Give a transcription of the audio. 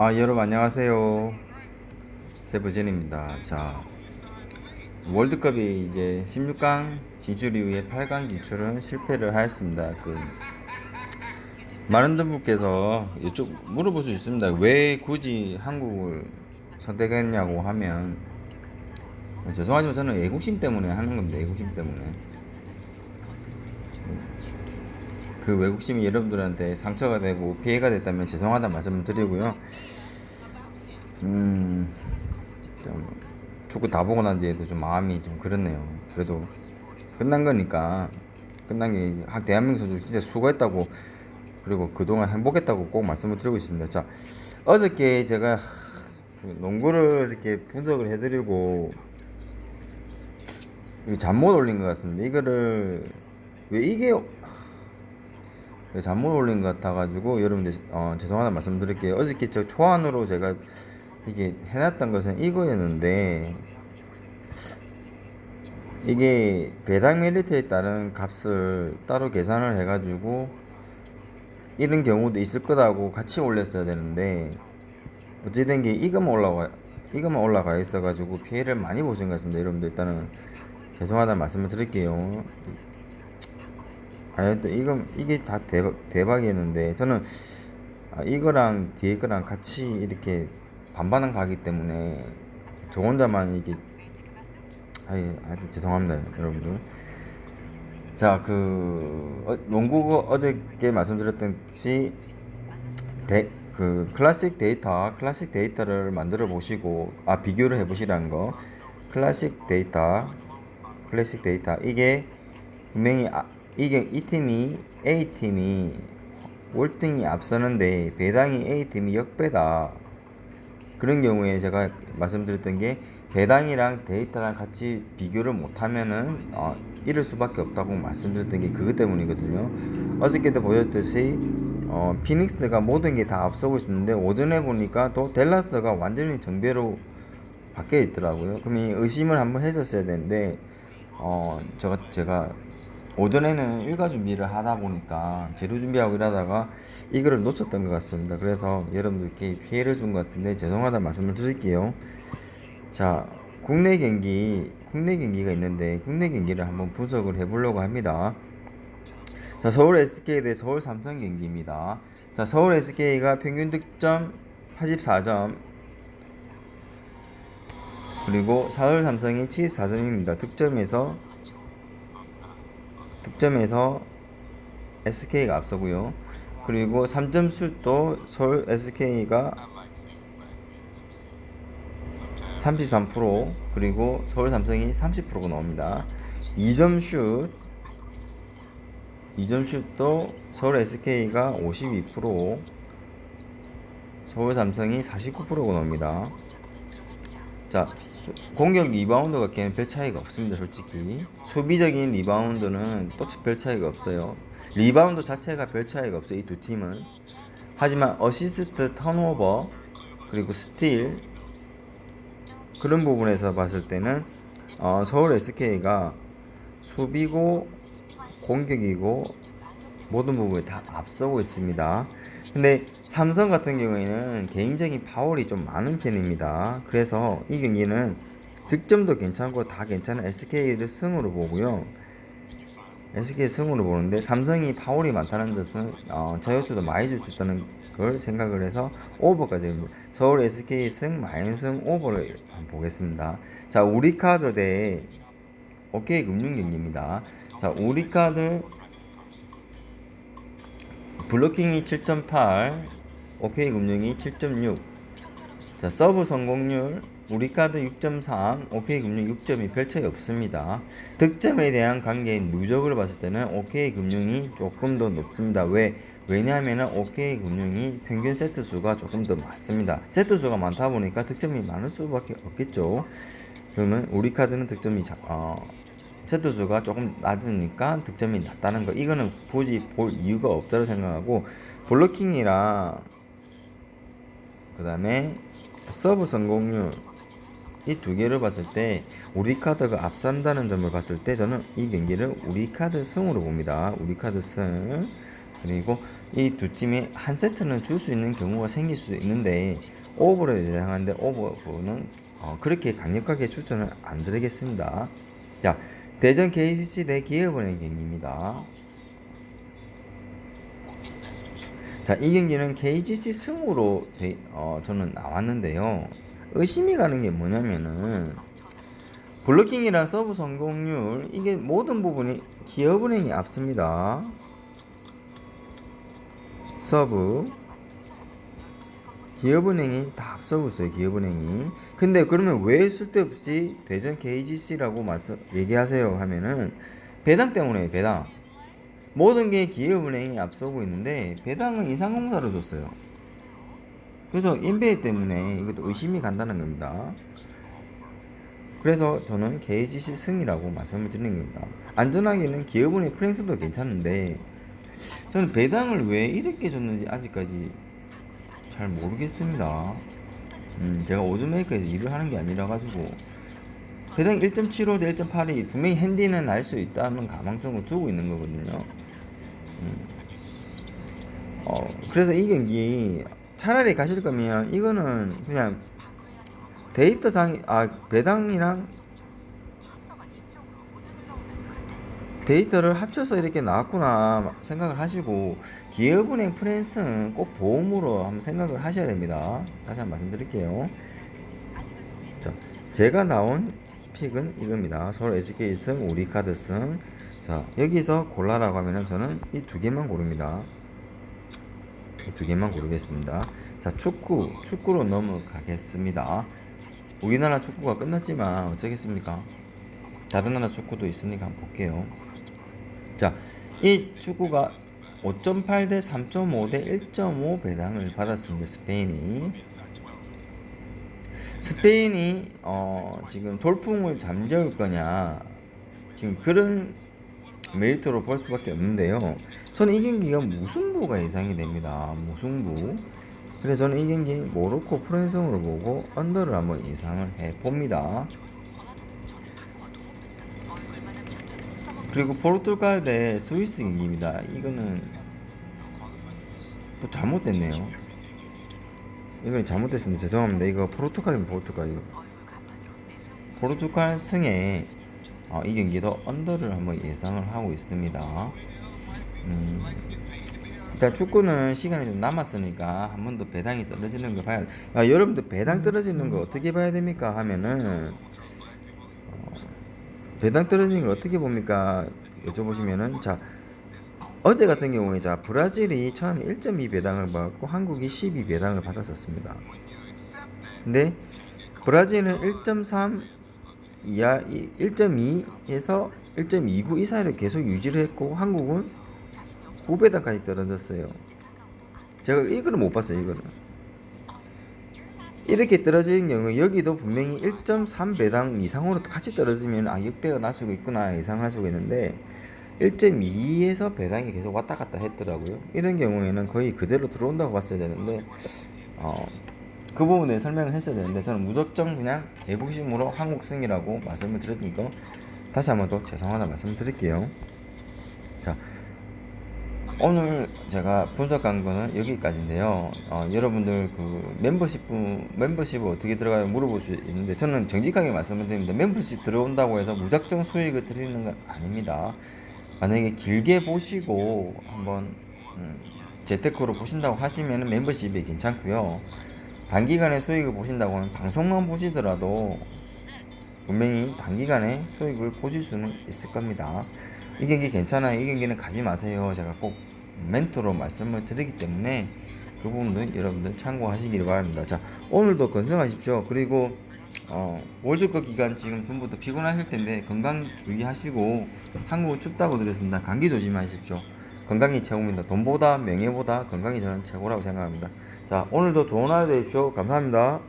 아, 여러분 안녕하세요. 세브진입니다. 자, 월드컵이 이제 16강 진출 이후에 8강 진출은 실패를 하였습니다. 그 많은 분께서 이쪽 물어볼 수 있습니다. 왜 굳이 한국을 선택했냐고 하면 죄송하지만 저는 애국심 때문에 하는 겁니다. 애국심 때문에. 그 외국심이 여러분들한테 상처가 되고 피해가 됐다면 죄송하다 말씀을 드리고요. 음, 좀 축구 다 보고 난 뒤에도 좀 마음이 좀 그렇네요. 그래도 끝난 거니까 끝난 게한 대한민국 선수 진짜 수고했다고 그리고 그동안 행복했다고 꼭 말씀을 드리고 있습니다. 자, 어저께 제가 농구를 이렇게 분석을 해드리고 잘못 올린 것 같습니다. 이거를 왜 이게 네, 잘못 올린 것 같아가지고 여러분들 어, 죄송하다 말씀드릴게요. 어저께 저 초안으로 제가 이게 해놨던 것은 이거였는데 이게 배당 메리트에 따른 값을 따로 계산을 해가지고 이런 경우도 있을 거라고 같이 올렸어야 되는데 어찌된 게 이것만 올라가 이것만 올라가 있어가지고 피해를 많이 보신 것 같습니다. 여러분들 일단은 죄송하다 말씀을 드릴게요. 아니 또 이건 이게 다 대박 대박이었는데 저는 아, 이거랑 뒤에 거랑 같이 이렇게 반반은 가기 때문에 저 혼자만 이게 아이 하여튼 죄송합니다 여러분들. 자그 어, 농구 어저께 말씀드렸듯이 데, 그 클래식 데이터 클래식 데이터를 만들어 보시고 아 비교를 해 보시라는 거. 클래식 데이터 클래식 데이터. 이게 분명히 아, 이게 이 팀이 A 팀이 월등히 앞서는데 배당이 A 팀이 역배다. 그런 경우에 제가 말씀드렸던 게 배당이랑 데이터랑 같이 비교를 못하면은 어, 이럴 수밖에 없다고 말씀드렸던 게 그것 때문이거든요. 어저께도 보셨듯이 어, 피닉스가 모든 게 다 앞서고 있었는데 오전에 보니까 또 델라스가 완전히 정배로 바뀌어 있더라고요. 그럼 이 의심을 한번 했었어야 되는데 어, 제가 제가 오전에는 일과 준비를 하다 보니까 재료 준비하고 이러다가 이거를 놓쳤던 것 같습니다. 그래서 여러분들께 피해를 준 것 같은데 죄송하다 말씀을 드릴게요. 자, 국내 경기, 국내 경기가 있는데 국내 경기를 한번 분석을 해보려고 합니다. 자, 서울 SK 대 서울 삼성 경기입니다. 자, 서울 SK가 평균 득점 84점, 그리고 서울 삼성이 74점입니다. 득점에서 득점에서 SK가 앞서고요. 그리고 3점 슛도 서울 SK가 33% 그리고 서울 삼성이 30%가 나옵니다. 2점 슛 2점 슛도 서울 SK가 52% 서울 삼성이 49%가 나옵니다. 자, 수- 공격 리바운드 같기에는 별 차이가 없습니다, 솔직히. 수비적인 리바운드는 또 별 차이가 없어요. 리바운드 자체가 별 차이가 없어요, 이 두 팀은. 하지만 어시스트, 턴오버, 그리고 스틸 그런 부분에서 봤을 때는 어, 서울 SK가 수비고 공격이고 모든 부분에 다 앞서고 있습니다. 근데 삼성 같은 경우에는 개인적인 파울이 좀 많은 편입니다. 그래서 이 경기는 득점도 괜찮고 다 괜찮은 SK를 승으로 보고요. SK 승으로 보는데 삼성이 파울이 많다는 것은 어, 자유투도 많이 줄 수 있다는 걸 생각을 해서 오버까지 서울 SK 승 마이너스 오버를 한번 보겠습니다. 자 우리카드 대 OK 금융 경기입니다. 자 우리카드 블로킹이 7.8, OK 금융이 7.6. 자, 서브 성공률 우리 카드 6.3, OK 금융 6점이 별 차이 없습니다. 득점에 대한 관계 누적으로 봤을 때는 OK 금융이 조금 더 높습니다. 왜? 왜냐하면 OK 금융이 평균 세트 수가 조금 더 많습니다. 세트 수가 많다 보니까 득점이 많을 수밖에 없겠죠. 그러면 우리 카드는 득점이 자, 어, 세트 수가 조금 낮으니까 득점이 낮다는 거 이거는 굳이 볼 이유가 없다고 생각하고 블로킹이랑 그 다음에 서브 성공률 이 두 개를 봤을 때 우리 카드가 앞선다는 점을 봤을 때 저는 이 경기를 우리 카드 승으로 봅니다 우리 카드 승 그리고 이 두 팀이 한 세트는 줄 수 있는 경우가 생길 수도 있는데 오버를 예상하는데 오버는 어, 그렇게 강력하게 추천을 안 드리겠습니다. 자 대전 KCC 대 기업은행 경기입니다. 자, 이 경기는 KGC 승으로 돼- 어, 저는 나왔는데요. 의심이 가는 게 뭐냐면은 블로킹이랑 서브 성공률 이게 모든 부분이 기업은행이 앞섭니다. 서브 기업은행이 다 앞서고 있어요. 기업은행이. 근데 그러면 왜 쓸데없이 대전 KGC라고 말씀 얘기하세요 하면은 배당 때문에 배당. 모든 게 기업은행이 앞서고 있는데 배당은 이상공사로 줬어요. 그래서 인베이 때문에 이것도 의심이 간다는 겁니다. 그래서 저는 KGC 승이라고 말씀을 드리는 겁니다. 안전하게는 기업은행 프랭스도 괜찮은데 저는 배당을 왜 이렇게 줬는지 아직까지 잘 모르겠습니다. 음, 제가 오즈메이커에서 일을 하는 게 아니라 가지고 배당 1.75대 1.82 분명히 핸디는 날 수 있다는 가망성을 두고 있는 거거든요. 음. 어, 그래서 이 경기 차라리 가실 거면 이거는 그냥 데이터상 아 배당이랑 데이터를 합쳐서 이렇게 나왔구나 생각을 하시고 기업은행 프랜스는 꼭 보험으로 한번 생각을 하셔야 됩니다. 다시 한번 말씀드릴게요. 자, 제가 나온 픽은 이겁니다. 서울 SK 승, 우리카드 승. 자, 여기서 골라라고 하면은 저는 이 두 개만 고릅니다. 이 두 개만 고르겠습니다. 자, 축구, 축구로 넘어가겠습니다. 우리나라 축구가 끝났지만 어쩌겠습니까? 다른 나라 축구도 있으니까 한번 볼게요. 자, 이 축구가 5.8 대 3.5 대 1.5 배당을 받았습니다. 스페인이. 스페인이 어, 지금 돌풍을 잠재울 거냐 지금 그런 메리트로 볼 수밖에 없는데요. 저는 이 경기가 무승부가 예상이 됩니다. 무승부. 그래서 저는 이 경기 모로코 프랜성으로 보고 언더를 한번 예상을 해 봅니다. 그리고 포르투갈 대 스위스 경기입니다. 이거는 또 잘못됐네요. 이건 잘못됐습니다. 죄송합니다. 이거 포르투갈이면 포르투갈이요. 포르투갈 승에 어, 이 경기도 언더를 한번 예상을 하고 있습니다. 음, 일단 축구는 시간이 좀 남았으니까 한 번 더 배당이 떨어지는 거 봐야. 아, 여러분들 배당 떨어지는 거 어떻게 봐야 됩니까? 하면은 어, 배당 떨어지는 걸 어떻게 봅니까? 여쭤보시면은 자 어제 같은 경우에 자 브라질이 처음에 1.2 배당을 받고 한국이 12 배당을 받았었습니다. 근데 브라질은 1.3 이하 1.2에서 1.29 이 사이를 계속 유지를 했고 한국은 9배당까지 떨어졌어요. 제가 이거는 못 봤어요. 이거는 이렇게 떨어지는 경우 여기도 분명히 1.3 배당 이상으로 같이 떨어지면 아 6배가 날 수가 있구나 예상할 수가 있는데 1.2에서 배당이 계속 왔다 갔다 했더라고요. 이런 경우에는 거의 그대로 들어온다고 봤어야 되는데 어, 그 부분에 설명을 했어야 되는데 저는 무작정 그냥 애국심으로 한국 승이라고 말씀을 드렸으니까 다시 한번 더 죄송하다 말씀을 드릴게요. 자 오늘 제가 분석한 거는 여기까지인데요. 어, 여러분들 그 멤버십 멤버십 어떻게 들어가요 물어볼 수 있는데 저는 정직하게 말씀을 드립니다. 멤버십 들어온다고 해서 무작정 수익을 드리는 건 아닙니다. 만약에 길게 보시고 한번 음, 재테크로 보신다고 하시면 멤버십이 괜찮고요. 단기간에 수익을 보신다고 하면 방송만 보시더라도 분명히 단기간에 수익을 보실 수는 있을 겁니다. 이 경기 괜찮아요. 이 경기는 가지 마세요. 제가 꼭 멘토로 말씀을 드리기 때문에 그 부분도 여러분들 참고하시길 바랍니다. 자, 오늘도 건승하십시오. 그리고 어, 월드컵 기간 지금 전부 다 피곤하실 텐데 건강 주의하시고 한국은 춥다고 들었습니다. 감기 조심하십시오. 건강이 최고입니다. 돈보다 명예보다 건강이 저는 최고라고 생각합니다. 자, 오늘도 좋은 하루 되십시오. 감사합니다.